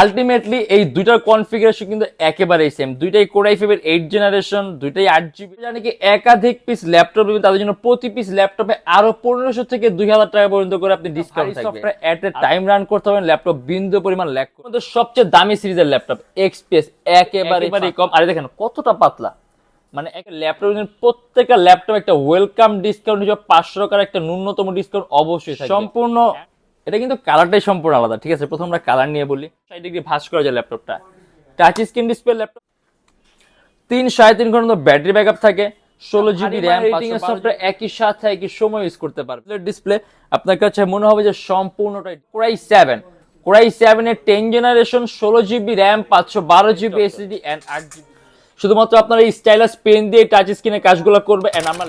Ultimately এই দুইটার configuration কিন্তু একেবারেই সেম দুইটাই কোরাই ফাইভের এইট জেনারেশন দুইটাই আট জিবি জানি কি একাধিক পিস ল্যাপটপ নেবেন তাদের জন্য প্রতি পিস ল্যাপটপে আরও পনেরোশো থেকে দুই হাজার টাকা পর্যন্ত করে আপনি discount software at a time run করতে পারবেন ল্যাপটপ বিন্দু পরিমাণ ল্যাক করতে সবচেয়ে দামি সিরিজের ল্যাপটপ এক্সপিএস একেবারে কম। আরে দেখেন কতটা পাতলা। মানে একটা ল্যাপটপ প্রত্যেকটা ল্যাপটপ একটা ওয়েলকাম ডিসকাউন্ট হিসেবে পাঁচশো টাকার একটা ন্যূনতম ডিসকাউন্ট অবশ্যই থাকবে। সম্পূর্ণ এটা কিন্তু কালারটাই সম্পূর্ণ আলাদা ঠিক আছে? প্রথম আমরা কালার নিয়ে বলি। ষাট ডিগ্রি ভাস করা যায় ল্যাপটপটা টাচ স্ক্রিন ডিসপ্লে ল্যাপটপ তিন সাড়ে তিন ঘণ্টা ব্যাটারি ব্যাকআপ থাকে। ষোলো জিবি র্যাম রেটিং এর সফটওয়্যার একই সাথে একই সময় ইউজ করতে পারবে। ডিসপ্লে আপনার কাছে মনে হবে যে সম্পূর্ণটাই core i seven core i seven এর টেন জেনারেশন ষোলো জিবি র্যাম পাঁচশো বারো জিবি এসএসডি অ্যান্ড আট জিবি শুধুমাত্র আপনার এই স্টাইলাস পেন দিয়ে টাচ স্ক্রিনে কাজগুলো করবে অ্যান্ড আমার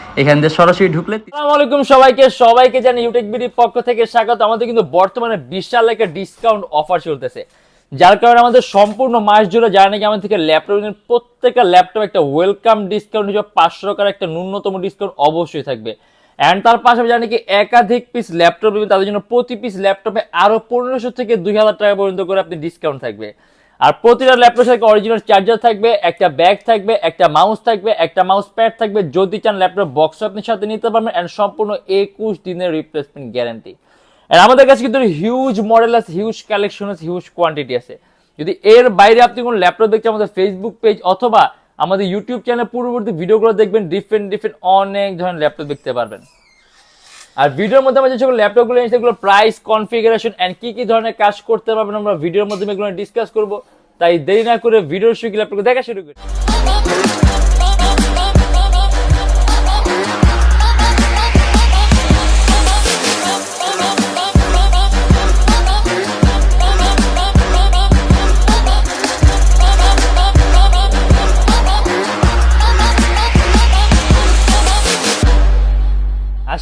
এখান দিয়ে সরাসরি ঢুকলে আলাইকুম সবাইকে সবাইকে জানি ইউটেক বিডির পক্ষ থেকে স্বাগত। আমাদের কিন্তু বর্তমানে বিশাল একটা ডিসকাউন্ট অফার চলতেছে। যার কারণে আমাদের সম্পূর্ণ মাস জুড়ে যারা নাকি আমাদের থেকে ল্যাপটপ প্রত্যেকটা ল্যাপটপ একটা ওয়েলকাম ডিসকাউন্ট হিসেবে পাঁচশো টাকার একটা ন্যূনতম ডিসকাউন্ট অবশ্যই থাকবে। অ্যান্ড তার পাশাপাশি জানি কি একাধিক পিস ল্যাপটপ তাদের জন্য প্রতি পিস ল্যাপটপে আরও পনেরোশো থেকে দুই হাজার টাকা পর্যন্ত করে আপনি ডিসকাউন্ট থাকবে। আর প্রতিটা ল্যাপটপের সাথে অরিজিনাল চার্জার থাকবে, একটা ব্যাগ থাকবে, একটা মাউস থাকবে, একটা মাউস প্যাড থাকবে। যদি চান ল্যাপটপ বক্স আপনি সাথে নিতে পারবেন অ্যান্ড সম্পূর্ণ একুশ দিনের রিপ্লেসমেন্ট গ্যারান্টি আর আমাদের কাছে কিন্তু হিউজ মডেল আছে হিউজ কালেকশন আছে হিউজ কোয়ান্টিটি আছে। যদি এর বাইরে আপনি কোনো ল্যাপটপ দেখছেন আমাদের ফেসবুক পেজ অথবা আমাদের ইউটিউব চ্যানেল পূর্ববর্তী ভিডিওগুলো দেখবেন ডিফারেন্ট ডিফারেন্ট অনেক ধরনের ল্যাপটপ দেখতে পারবেন। আর ভিডিওর মধ্যে আমরা যে সকল ল্যাপটপগুলো এনেছি সেগুলো প্রাইস কনফিগারেশন অ্যান্ড কী কী ধরনের কাজ করতে পারবেন আমরা ভিডিওর মাধ্যমে এগুলো ডিসকাস করব। তাই দেরি না করে ভিডিওর শুরু ল্যাপটপ দেখা শুরু করি।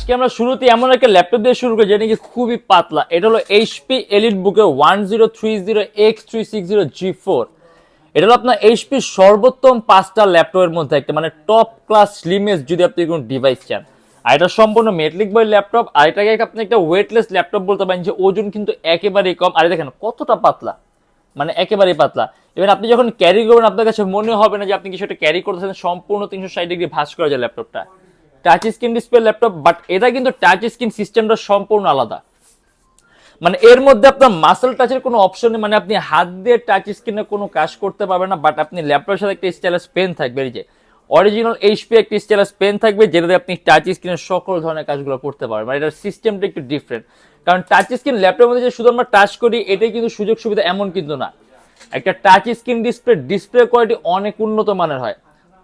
আজকে আমরা শুরুতে এমন একটা ল্যাপটপ দিয়ে শুরু করি যেটা নাকি খুবই পাতলা। এটা হলো এইচপি এলিট বুকের one zero three zero X three six zero G four এটা হলো আপনার এইচপি সর্বোত্তম পাঁচটা ল্যাপটপের মধ্যে একটা মানে টপ ক্লাস স্লিমেস্ট যদি আপনি কোনো ডিভাইস চান। আর এটা সম্পূর্ণ মেটলিক বই ল্যাপটপ আর এটাকে আপনি একটা ওয়েটলেস ল্যাপটপ বলতে পারেন যে ওজন কিন্তু একেবারেই কম। আর দেখেন কতটা পাতলা মানে একেবারেই পাতলা। এবার আপনি যখন ক্যারি করবেন, আপনার কাছে মনে হবে না যে আপনি কিছু একটা ক্যারি করতেছেন, সম্পূর্ণ তিনশো ষাট ডিগ্রি ভাস করা যায় ল্যাপটপটা touch screen display laptop but এটা কিন্তু টাচ স্ক্রিন সিস্টেমটা সম্পূর্ণ আলাদা। মানে এর মধ্যে আপনার মাসেল টাচের কোনো অপশন মানে আপনি হাত দিয়ে টাচ স্ক্রিনে কোনো কাজ করতে পারবেন না বাট আপনি ল্যাপটপের সাথে একটা স্টাইলাস পেন থাকবে, এই যে অরিজিনাল এইচপি একটা স্টাইলাস পেন থাকবে, যেটাতে আপনি টাচ স্ক্রিনের সকল ধরনের কাজগুলো করতে পারবেন মানে এটার সিস্টেমটা একটু ডিফারেন্ট কারণ টাচ স্ক্রিন ল্যাপটপের মধ্যে যে শুধু আমরা টাচ করি, এটাই কিন্তু সুযোগ সুবিধা, এমন কিন্তু না। একটা touch screen display display quality অনেক উন্নত মানের হয়।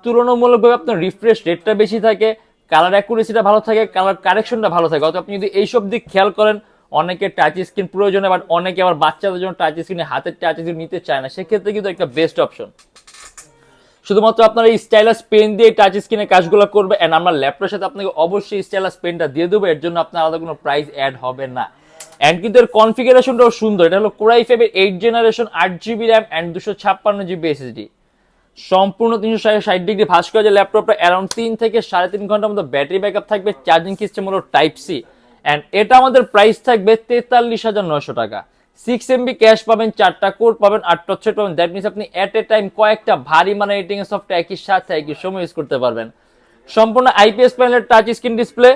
তুলনামূলকভাবে আপনার রিফ্রেশ রেটটা বেশি থাকে কালার অ্যাকুরেসিটা ভালো থাকে কালার কারেকশনটা ভালো থাকে। অত আপনি যদি এইসব দিক খেয়াল করেন, অনেকে টাচ স্ক্রিন প্রয়োজনে বাট অনেকে আবার বাচ্চাদের জন্য টাচ স্ক্রিনে হাতের টাচ স্ক্রিন নিতে চায় না। সেক্ষেত্রে কিন্তু একটা বেস্ট অপশন শুধুমাত্র আপনার এই স্টাইলাস পেন দিয়ে টাচ স্ক্রিনে কাজগুলো করবে অ্যান্ড আমরা ল্যাপটপের সাথে আপনাকে অবশ্যই স্টাইলাস পেনটা দিয়ে দেবো, এর জন্য আপনার আলাদা কোনো প্রাইস অ্যাড হবে না। অ্যান্ড কিন্তু এর কনফিগারেশনটাও সুন্দর, এটা হলো কোরাই ফাইভের এইট জেনারেশন আট জিবি র্যাম অ্যান্ড দুশো ছাপ্পান্ন জিবি এসএসডি সম্পূর্ণ তিনশো ষাট ডিগ্রি ভাস করা যায় ল্যাপটপটা অ্যারাউন্ড তিন থেকে সাড়ে তিন ঘণ্টার মতো ব্যাটারি ব্যাকআপ থাকবে চার্জিং সিস্টেম হলো টাইপ সি অ্যান্ড এটা আমাদের প্রাইস থাকবে তেতাল্লিশ হাজার নশো টাকা। সিক্স এমবি ক্যাশ পাবেন, চারটা কোড পাবেন আট টচ্ছেট পাবেন। দ্যাট মিনস আপনি অ্যাট এ টাইম কয়েকটা ভারী মানে এডিটিং সফটওয়্যার একই সাথে একই সময় ইউজ করতে পারবেন। সম্পূর্ণ আইপিএস প্যানেলের টাচ স্ক্রিন ডিসপ্লে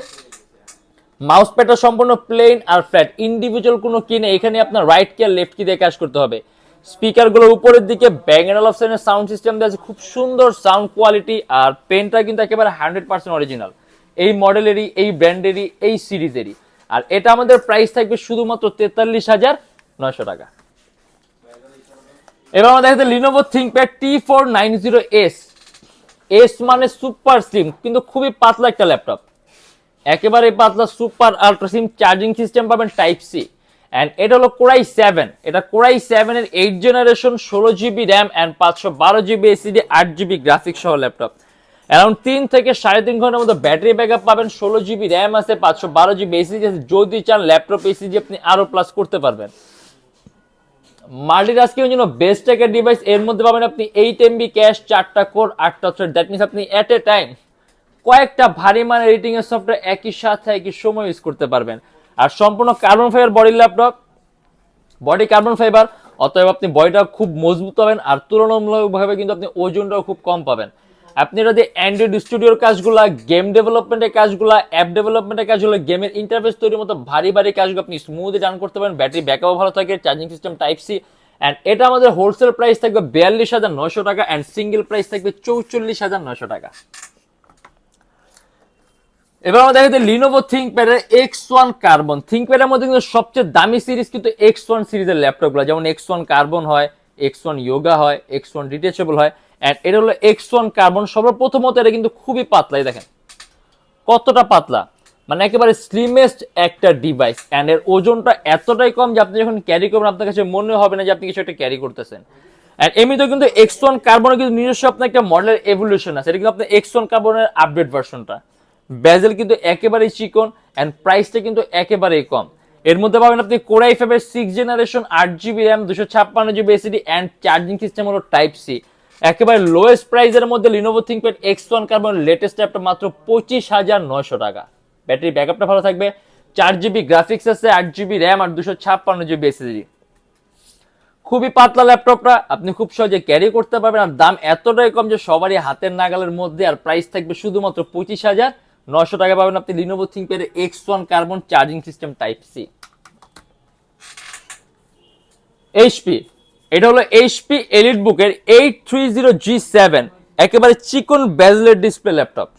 মাউস প্যাডটা সম্পূর্ণ প্লেন আর ফ্ল্যাট ইন্ডিভিজুয়াল কোনো কিনে এখানে আপনার রাইট কি আর লেফট কি দিয়ে কাজ করতে হবে। স্পিকারগুলো উপরের দিকে ব্যাঙ্গেল অপশনের সাউন্ড সিস্টেম দেওয়া আছে, খুব সুন্দর সাউন্ড কোয়ালিটি আর পেনটা কিন্তু একেবারে হান্ড্রেড পার্সেন্ট অরিজিনাল এই মডেলেরই এই ব্র্যান্ডেরই এই সিরিজেরই আর এটা আমাদের প্রাইস থাকবে শুধুমাত্র তেতাল্লিশ হাজার নয়শো টাকা। এবার আমরা দেখাতে Lenovo ThinkPad T four nine zero S S মানে সুপার স্লিম কিন্তু খুবই পাতলা একটা ল্যাপটপ একেবারে পাতলা super ultra slim charging system পাবেন টাইপ সি অ্যান্ড এটা হলো কোরাই সেভেন এটা কোরাই সেভেনের এইট জেনারেশন ষোলো জিবি র্যাম অ্যান্ড পাঁচশো বারো জিবি এসিডি আট জিবি গ্রাফিক্স সহ ল্যাপটপ অ্যারাউন্ড তিন থেকে সাড়ে তিন ঘণ্টার মতো ব্যাটারি ব্যাক আপ পাবেন, ষোলো জিবি র্যাম আছে, পাঁচশো বারো জিবি এসিডি আছে। যদি চান ল্যাপটপ এসিডি আপনি আরও প্লাস করতে পারবেন। মাল্টিটাস্কিং জন্য বেস্ট একটা ডিভাইস এর মধ্যে পাবেন আপনি এইট এমবি ক্যাশ চারটা কোর আটটা থ্রেড দ্যাট মিনস আপনি অ্যাট এ টাইম কয়েকটা ভারী মানের এর সফটওয়্যার একই সাথে একই সময় ইউজ করতে পারবেন। আর সম্পূর্ণ carbon fibre body laptop body carbon fibre অতএব আপনি বডিটা খুব মজবুত পাবেন আর তুলনামূলকভাবে কিন্তু আপনি ওজনটাও খুব কম পাবেন। আপনি যদি অ্যান্ড্রয়েড স্টুডিওর কাজগুলা গেম ডেভেলপমেন্টের কাজগুলা অ্যাপ ডেভেলপমেন্টের কাজগুলো গেমের ইন্টারফেস তৈরির মতো ভারী ভারী কাজগুলো আপনি স্মুথলি রান করতে পারেন ব্যাটারি ব্যাকআপ ভালো থাকে charging system type C and এটা আমাদের হোলসেল প্রাইস থাকবে বিয়াল্লিশ হাজার নয়শো টাকা অ্যান্ড সিঙ্গেল প্রাইস থাকবে চৌচল্লিশ হাজার নয়শো টাকা। এবার আমরা দেখাতে লিনোভো থিঙ্কপ্যাডের এক্স ওয়ান কার্বন থিঙ্কপ্যাডের মধ্যে কিন্তু সবচেয়ে দামি সিরিজ কিন্তু এক্স ওয়ান সিরিজের ল্যাপটপগুলো যেমন এক্স ওয়ান কার্বন হয় এক্স ওয়ান ইয়োগা হয় এক্স ওয়ান ডিটেচেবল হয় অ্যান্ড এটা হলো এক্স ওয়ান কার্বন সর্বপ্রথমত এটা কিন্তু খুবই পাতলা, এই দেখেন। কতটা পাতলা? মানে একেবারে স্লিমেস্ট একটা ডিভাইস অ্যান্ড এর ওজনটা এতটাই কম যে আপনি যখন ক্যারি করবেন, আপনার কাছে মনে হবে না যে আপনি কিছু একটা ক্যারি করতেছেন। অ্যান্ড এমনিতেও কিন্তু এক্স ওয়ান কার্বনের কিন্তু নিজস্ব আপনার একটা মডেলের এভলিউশন আছে। এটা কিন্তু আপনার এক্স ওয়ান কার্বনের আপডেট ভার্সনটা বেজেল কিন্তু একেবারেই চিকন অ্যান্ড প্রাইসটা কিন্তু একেবারেই কম। এর মধ্যে পাবেন আপনি কোরাই ফাইভের সিক্স জেনারেশন আট জিবি র্যাম দুশো ছাপ্পান্ন GB SSD and charging system হলো টাইপ সি একেবারে লোয়েস্ট প্রাইসের মধ্যে Lenovo ThinkPad X one carbon latest অ্যাপটা মাত্র পঁচিশ হাজার নয়শো টাকা। ব্যাটারি ব্যাকআপটা ভালো থাকবে। চার জিবি গ্রাফিক্স আছে, আট জিবি র্যাম আর দুশো ছাপ্পান্ন জিবি এসিডি খুবই পাতলা ল্যাপটপটা, আপনি খুব সহজে ক্যারি করতে পারবেন। আর দাম এতটাই কম যে সবারই হাতের নাগালের মধ্যে আর প্রাইস থাকবে শুধুমাত্র পঁচিশ হাজার নশো টাকা পাবেন আপনি Lenovo ThinkPad X one carbon charging system type C HP এটা হলো এইচপি এলিট বুকের eight three zero G seven একেবারে চিকন ব্যাজলেট ডিসপ্লে ল্যাপটপ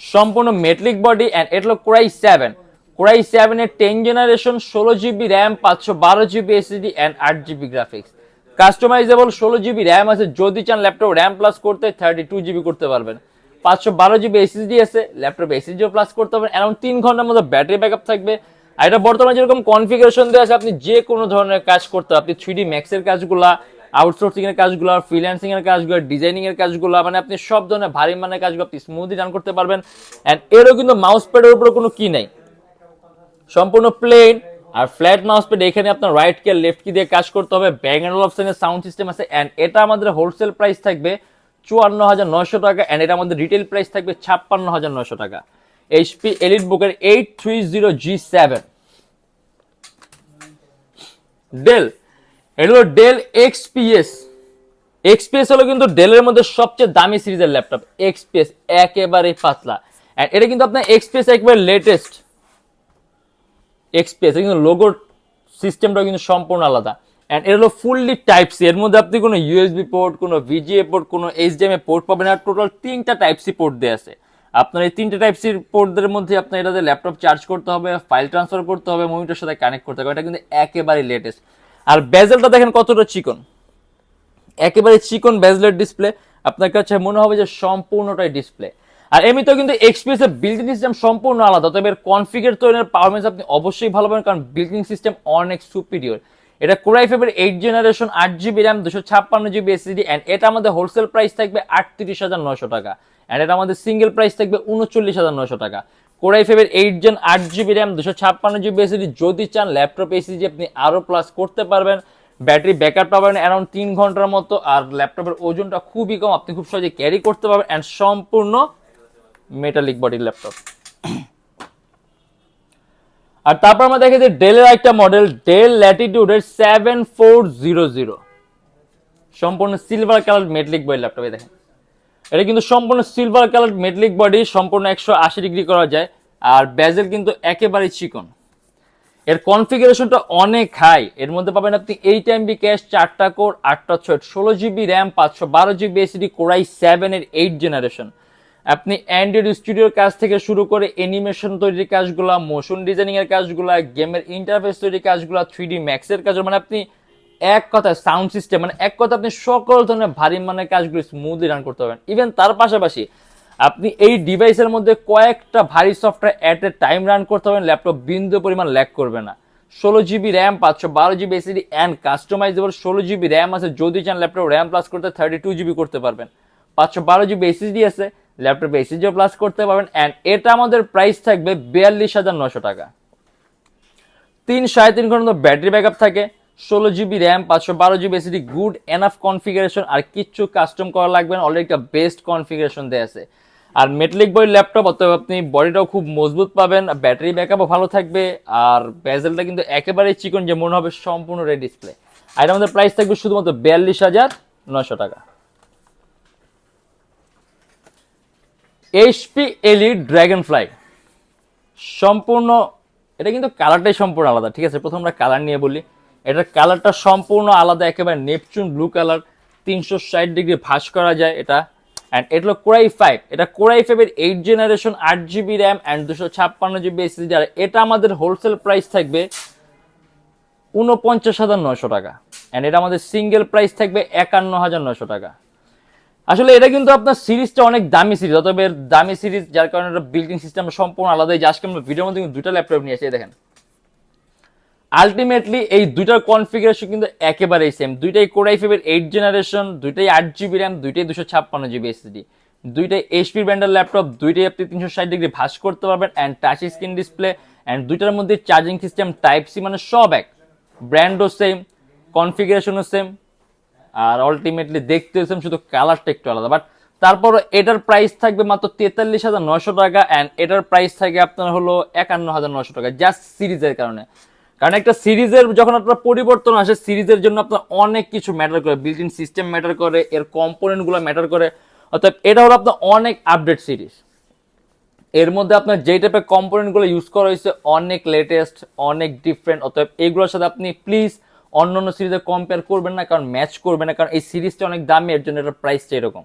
সম্পূর্ণ মেটলিক বডি অ্যান্ড এটা হলো core i seven core i সেভেনের টেন জেনারেশন ষোলো জিবি র্যাম পাঁচশো বারো জিবি এসিডি অ্যান্ড আট জিবি গ্রাফিক্স কাস্টমাইজেবল ষোলো জিবি র্যাম আছে, যদি চান ল্যাপটপ র্যাম প্লাস করতে থার্টি টু জিবি করতে পারবেন। পাঁচশো বারো জিবি এসএসডি আছে ল্যাপটপ এসএসডিও প্লাস করতে পারবেন অ্যারাউন্ড তিন ঘণ্টার মতো ব্যাটারি ব্যাকআপ থাকবে। আর এটা বর্তমানে যেরকম কনফিগারেশন দেওয়া আছে, আপনি যে কোনো ধরনের কাজ করতে আপনি থ্রি ডি ম্যাক্সের কাজগুলা আউটসোর্সিং এর কাজগুলো ফ্রিল্যান্সিং এর কাজগুলো ডিজাইনিং এর কাজগুলো মানে আপনি সব ধরনের ভারী মানের কাজগুলো আপনি স্মুথলি রান করতে পারবেন। অ্যান্ড এরও কিন্তু মাউস প্যাডের উপরে কোনো কি নাই। সম্পূর্ণ প্লেন আর ফ্ল্যাট মাউস প্যাড এখানে আপনার রাইট কে লেফট কি দিয়ে কাজ করতে হবে। ব্যাং অপশনের সাউন্ড সিস্টেম আছে অ্যান্ড এটা আমাদের হোলসেল প্রাইস থাকবে চুয়ান্ন হাজার নয়শো টাকা অ্যান্ড এটা আমাদের রিটেল প্রাইস থাকবে ছাপ্পান্ন হাজার নয়শো টাকা। এইচপি এলিট বুকের eight three zero G seven Dell এটা হলো ডেল এক্সপিএস এক্সপিএস হলো কিন্তু ডেলের মধ্যে সবচেয়ে দামি সিরিজের ল্যাপটপ। এক্সপিএস একেবারে পাতলা। অ্যান্ড এটা কিন্তু আপনার এক্সপিএস একেবারে লেটেস্ট এক্সপিএস কিন্তু লোগোর সিস্টেমটা কিন্তু সম্পূর্ণ আলাদা। অ্যান্ড এটা হলো ফুললি টাইপ সি এর মধ্যে আপনি কোনো ইউএসবি পোর্ট কোনো ভিজিএ পোর্ট কোনো এইচডিএমএ পোর্ট পাবেন আর টোটাল তিনটা টাইপ সি পোর্ট দিয়ে আছে। আপনার এই তিনটে টাইপ সি পোর্টদের মধ্যে আপনার এটাতে ল্যাপটপ চার্জ করতে হবে ফাইল ট্রান্সফার করতে হবে মনিটরের সাথে কানেক্ট করতে হবে। এটা কিন্তু একেবারে লেটেস্ট আর বেজেলটা দেখেন কতটা চিকন। একেবারে চিকন বেজলেট ডিসপ্লে আপনার কাছে মনে হবে যে সম্পূর্ণটাই ডিসপ্লে আর এমনিতেও কিন্তু এক্সপিএস এর বিল্ডিং সিস্টেম সম্পূর্ণ আলাদা। তবে এর কনফিগার তৈরির পারফরমেন্স আপনি অবশ্যই ভালো পাবেন। কারণ বিল্ডিং সিস্টেম অনেক সুপিরিয়র এটা কোরাই ফাইভের এইট জেনারেশন আট জিবি র্যাম দুশো ছাপ্পান্ন জিবি এসএসডি অ্যান্ড এটা আমাদের হোলসেল প্রাইস থাকবে আটত্রিশ হাজার নয়শো টাকা। অ্যান্ড এটা আমাদের সিঙ্গেল প্রাইস থাকবে উনচল্লিশ হাজার নয়শো টাকা। কোরাই ফাইভের এইট জেন আট জিবি র্যাম দুশো ছাপ্পান্ন জিবি এসএসডি যদি চান ল্যাপটপ এসএসডি আপনি আরও প্লাস করতে পারবেন। ব্যাটারি ব্যাকআপ পাবেন অ্যারাউন্ড তিন ঘণ্টার মতো, আর ল্যাপটপের ওজনটা খুবই কম, আপনি খুব সহজে ক্যারি করতে পারবেন অ্যান্ড সম্পূর্ণ মেটালিক বডির ল্যাপটপ আর তারপর আমরা দেখি যে ডেলের একটা মডেল ডেল ল্যাটিটিউডের সেভেন ফোর জিরো জিরো সম্পূর্ণ সিলভার কালার মেটলিক বডি ল্যাপটপে দেখেন। এটা কিন্তু সম্পূর্ণ সিলভার কালার মেটলিক বডি সম্পূর্ণ একশো আশি ডিগ্রি করা যায়। আর বেজেল কিন্তু একেবারেই চিকন। এর কনফিগারেশনটা অনেক হাই এর মধ্যে পাবেন আপনি এইট এমবি ক্যাশ চারটা কোর আটটা ছয় ষোলো জিবি র্যাম পাঁচশো বারো জিবি এসিডি কোরাই সেভেনের এইট জেনারেশন আপনি অ্যান্ড্রয়েড স্টুডিওর কাজ থেকে শুরু করে অ্যানিমেশন তৈরির কাজগুলা মোশন ডিজাইনিং এর কাজগুলা গেমের ইন্টারফেস তৈরির কাজগুলা থ্রি ডি ম্যাক্সের কাজ মানে আপনি এক কথায় সাউন্ড সিস্টেম মানে এক কথা আপনি সকল ধরনের ভারী মানের কাজগুলো স্মুথলি রান করতে পারবেন। ইভেন তার পাশাপাশি আপনি এই ডিভাইসের মধ্যে কয়েকটা ভারী software at a time run করতে পারবেন ল্যাপটপ বিন্দু পরিমাণ ল্যাক করবে না। ষোলো জিবি র্যাম পাঁচশো বারো জিবি এসিডি অ্যান্ড কাস্টমাইজেবল ষোলো জিবি র্যাম আছে, যদি চান ল্যাপটপ র্যাম প্লাস করতে থার্টি টু জিবি করতে পারবেন। পাঁচশো বারো জিবি এসিডি আছে ল্যাপটপে এসিডিও প্লাস করতে পারবেন অ্যান্ড এটা আমাদের প্রাইস থাকবে বিয়াল্লিশ হাজার নশো টাকা। তিন সাড়ে তিন ঘণ্টা ব্যাটারি ব্যাকআপ থাকে, ষোলো জিবি র্যাম পাঁচশো বারো GB SSD good enough configuration আর কিচ্ছু কাস্টম করা লাগবে না অলরেডি একটা বেস্ট কনফিগারেশন দেওয়া আছে। আর মেটলিক বই ল্যাপটপ অতএব আপনি বডিটাও খুব মজবুত পাবেন ব্যাটারি ব্যাকআপও ভালো থাকবে, আর বেজেলটা কিন্তু একেবারেই চিকন, যে মনে হবে সম্পূর্ণ রেড ডিসপ্লে আর আমাদের প্রাইস থাকবে শুধুমাত্র বিয়াল্লিশ হাজার নশো টাকা। এইচপি এলি ড্র্যাগন ফ্লাই সম্পূর্ণ, এটা কিন্তু কালারটাই সম্পূর্ণ আলাদা, ঠিক আছে? প্রথম আমরা কালার নিয়ে বলি। এটার কালারটা সম্পূর্ণ আলাদা, একেবারে নেপচুন ব্লু কালার তিনশো ষাট ডিগ্রি ভাস করা যায় এটা। অ্যান্ড এটা হলো কোরাই ফাইভ এটা কোরাই ফাইভের এইট জেনারেশন আট জিবি র্যাম অ্যান্ড দুশো ছাপ্পান্ন জিবি এসএসডি আর এটা আমাদের হোলসেল প্রাইস থাকবে উনপঞ্চাশ হাজার নয়শো টাকা। অ্যান্ড এটা আমাদের সিঙ্গেল প্রাইস থাকবে একান্ন হাজার নয়শো টাকা। আসলে এটা কিন্তু আপনার সিরিজটা অনেক দামি সিরিজ, অতএব এর দামি সিরিজ, যার কারণে এটা বিল্ডিং সিস্টেম সম্পূর্ণ আলাদা যে আজকে আমরা ভিডিওর মধ্যে কিন্তু দুইটা ল্যাপটপ নিয়ে আসি দেখেন। আলটিমেটলি এই দুইটার কনফিগারেশন কিন্তু একেবারেই সেম দুইটাই কোরাই ফাইভের এইট জেনারেশন দুইটাই আট জিবি র্যাম দুইটাই দুশো ছাপ্পান্ন জিবি এসএসডি দুইটাই এইচপি ব্র্যান্ডের ল্যাপটপ দুইটাই আপনি তিনশো ষাট ডিগ্রি ভাস করতে পারবেন and touch screen display and দুইটার মধ্যে চার্জিং সিস্টেম টাইপ সি মানে সব এক। ব্র্যান্ডও সেম কনফিগারেশনও সেম আর আলটিমেটলি দেখতে সেম শুধু কালারটা একটু আলাদা। বাট তারপর এটার প্রাইস থাকবে মাত্র তেতাল্লিশ হাজার নশো টাকা অ্যান্ড এটার প্রাইস থাকে আপনার হলো একান্ন হাজার নশো টাকা জাস্ট সিরিজের কারণে। কারণ একটা সিরিজের যখন আপনার পরিবর্তন আসে সিরিজের জন্য আপনার অনেক কিছু ম্যাটার করে। বিল্ট ইন সিস্টেম ম্যাটার করে, এর কম্পোনেন্টগুলো ম্যাটার করে। অর্থাৎ এটা হলো আপনার অনেক আপডেট সিরিজ এর মধ্যে আপনার যে টাইপের কম্পোনেন্টগুলো ইউজ করা হয়েছে, অনেক লেটেস্ট অনেক ডিফারেন্ট অতএব এগুলোর সাথে আপনি প্লিজ অন্য অন্য সিরিজে কম্পেয়ার করবেন না, কারণ ম্যাচ করবেন না, কারণ এই সিরিজটা অনেক দামি, এর জন্য এটার প্রাইসটা এরকম।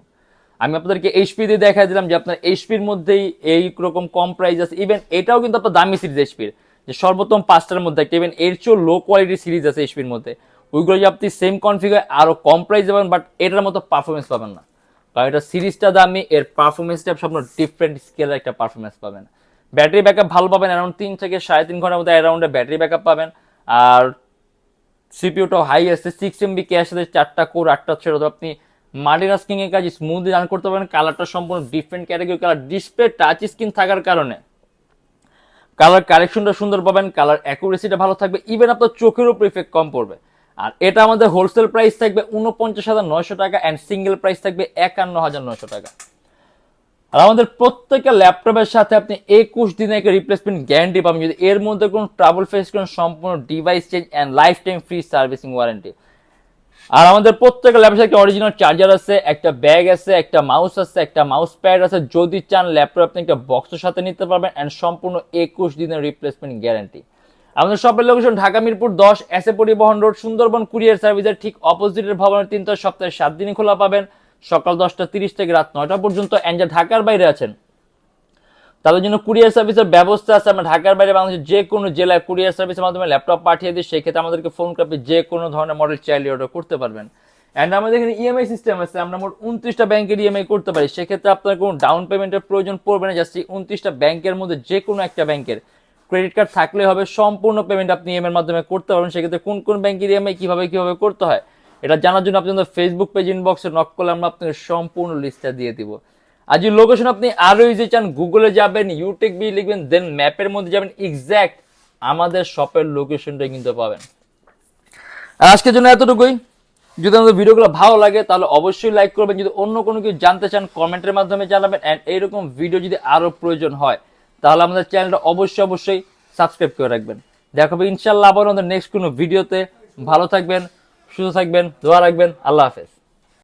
আমি আপনাদেরকে এইচপি দিয়ে দেখা দিলাম যে আপনার এইচপির মধ্যেই এই রকম কম প্রাইস আছে। ইভেন এটাও কিন্তু আপনার দামি সিরিজ এইচপির যে সর্বোত্তম পাঁচটার মধ্যে একটা ইভেন এর চেয়েও লো কোয়ালিটির সিরিজ আছে এইচপির মধ্যে। ওইগুলো যে আপনি সেম কনফিগার আরও কম প্রাইসে পাবেন বাট এটার মতো পারফরমেন্স পাবেন না। কারণ এটা সিরিজটা দামি, এর পারফরমেন্সটা সব ডিফারেন্ট স্কেলের একটা পারফরমেন্স পাবেন। ব্যাটারি ব্যাকআপ ভালো পাবেন অ্যারাউন্ড তিন থেকে সাড়ে তিন ঘণ্টার মধ্যে অ্যারাউন্ডে ব্যাটারি ব্যাকআপ পাবেন। আর সিপিউটাও হাই আছে সিক্স এমবি ক্যাশ চারটা কোর আটটা ছেড়ে তো আপনি মাল্টিটাস্কিং স্কিং এর কাজ স্মুথলি রান করতে পারেন। কালারটা সম্পূর্ণ different category colour display touch screen থাকার কারণে। কালার কারেকশনটা সুন্দর পাবেন কালার অ্যাকুরেসিটা ভালো থাকবে ইভেন আপনার চোখের উপর ইফেক্ট কম পড়বে। আর এটা আমাদের হোলসেল প্রাইস থাকবে উনপঞ্চাশ হাজার নয়শো টাকা অ্যান্ড সিঙ্গেল প্রাইস থাকবে একান্ন হাজার নয়শো টাকা। আর আমাদের প্রত্যেকটা ল্যাপটপের সাথে আপনি একুশ দিনে একটা রিপ্লেসমেন্ট গ্যারান্টি পাবেন। যদি এর মধ্যে কোনো ট্রাবল ফেস করেন, সম্পূর্ণ device change and lifetime free servicing warranty আর আমাদের প্রত্যেকটা ল্যাপটপের একটা অরিজিনাল চার্জার আছে, একটা ব্যাগ আছে, একটা মাউস আছে, একটা মাউস প্যাড আছে। যদি চান ল্যাপটপ আপনি একটা বক্সের সাথে নিতে পারবেন অ্যান্ড সম্পূর্ণ একুশ দিনের রিপ্লেসমেন্ট গ্যারান্টি আমাদের শপের লোকেশন ঢাকা মিরপুর দশ, এসে পরিবহন রোড, সুন্দরবন কুরিয়ার সার্ভিসের ঠিক অপোজিটের ভবনের তিনটা সপ্তাহে সাত দিনই খোলা পাবেন। সকাল দশটা তিরিশ থেকে রাত নয়টা পর্যন্ত অ্যান্ড যা ঢাকার বাইরে আছেন। তাদের জন্য কুরিয়ার সার্ভিসের ব্যবস্থা আছে। আমরা ঢাকার বাইরে বাংলাদেশের যে কোনো জেলায় কুরিয়ার সার্ভিসের মাধ্যমে ল্যাপটপ পাঠিয়ে দিই। সেক্ষেত্রে আমাদেরকে ফোন করে যে কোনো ধরনের মডেল চাইলে অর্ডার করতে পারবেন। অ্যান্ড আমাদের এখানে ইএমআই সিস্টেম আছে। আমরা মোট উনত্রিশটা ব্যাংকের ইএমআই করতে পারি। সেক্ষেত্রে আপনার কোনো ডাউন পেমেন্টের প্রয়োজন পড়বে না। জাস্ট এই উনত্রিশটা ব্যাংকের মধ্যে যে কোনো একটা ব্যাংকের ক্রেডিট কার্ড থাকলে হবে। সম্পূর্ণ পেমেন্ট আপনি ইএমআই এর মাধ্যমে করতে পারবেন। সেক্ষেত্রে কোন কোন ব্যাংকের ইএমআই কীভাবে কীভাবে করতে হয়? এটা জানার জন্য আপনি ফেসবুক পেজ ইনবক্সে নক করলে আমরা আপনাকে সম্পূর্ণ লিস্টটা দিয়ে দিব। আজ লোকেশন আপনি আরও ইজি চান গুগলে যাবেন ইউটেক বি লিখবেন দেন ম্যাপের মধ্যে যাবেন এক্স্যাক্ট আমাদের শপের লোকেশনটা কিন্তু পাবেন। আর আজকের জন্য এতটুকুই। যদি আমাদের ভিডিওগুলো ভালো লাগে, তাহলে অবশ্যই লাইক করবেন। যদি অন্য কোনো কিছু জানতে চান কমেন্টের মাধ্যমে জানাবেন অ্যান্ড এইরকম ভিডিও যদি আরও প্রয়োজন হয়, তাহলে আমাদের চ্যানেলটা অবশ্যই অবশ্যই সাবস্ক্রাইব করে রাখবেন। দেখা হবে ইনশাল্লাহ আবার আমাদের নেক্সট কোনো ভিডিওতে ভালো থাকবেন। সুস্থ থাকবেন দোয়া রাখবেন আল্লাহ হাফেজ।